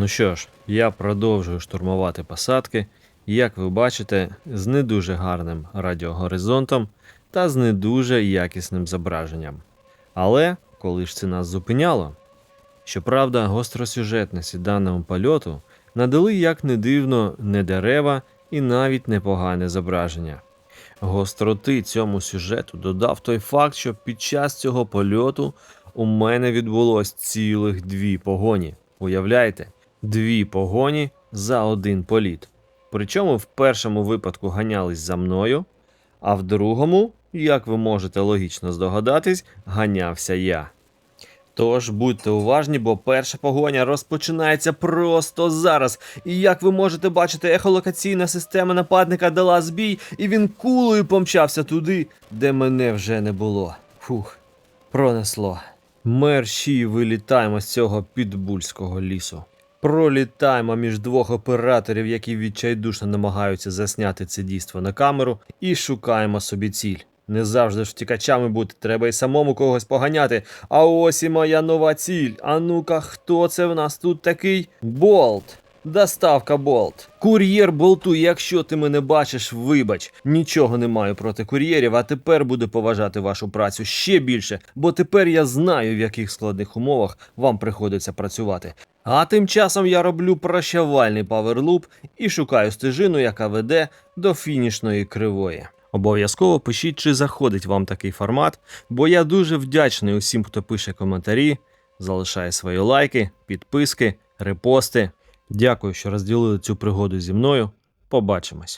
Ну що ж, я продовжую штурмувати посадки, як ви бачите, з не дуже гарним радіогоризонтом та з не дуже якісним зображенням. Але коли ж це нас зупиняло? Щоправда, гостросюжетності даному польоту надали, як не дивно, не дерева і навіть непогане зображення. Гостроти цьому сюжету додав той факт, що під час цього польоту у мене відбулось цілих дві погоні. Уявляєте, дві погоні за один політ. Причому в першому випадку ганялись за мною, а в другому, як ви можете логічно здогадатись, ганявся я. Тож будьте уважні, бо перша погоня розпочинається просто зараз. І як ви можете бачити, ехолокаційна система нападника дала збій, і він кулею помчався туди, де мене вже не було. Фух, пронесло. Мерщі вилітаємо з цього підбульського лісу. Пролітаємо між двох операторів, які відчайдушно намагаються засняти це дійство на камеру, і шукаємо собі ціль. Не завжди ж втікачами бути, треба й самому когось поганяти. А ось і моя нова ціль. А ну-ка, хто це в нас тут такий? Болт. Доставка болт. Кур'єр болту, якщо ти мене бачиш, вибач. Нічого не маю проти кур'єрів, а тепер буду поважати вашу працю ще більше, бо тепер я знаю, в яких складних умовах вам приходиться працювати. А тим часом я роблю прощавальний паверлуп і шукаю стежину, яка веде до фінішної кривої. Обов'язково пишіть, чи заходить вам такий формат, бо я дуже вдячний усім, хто пише коментарі, залишає свої лайки, підписки, репости. Дякую, що розділили цю пригоду зі мною. Побачимось.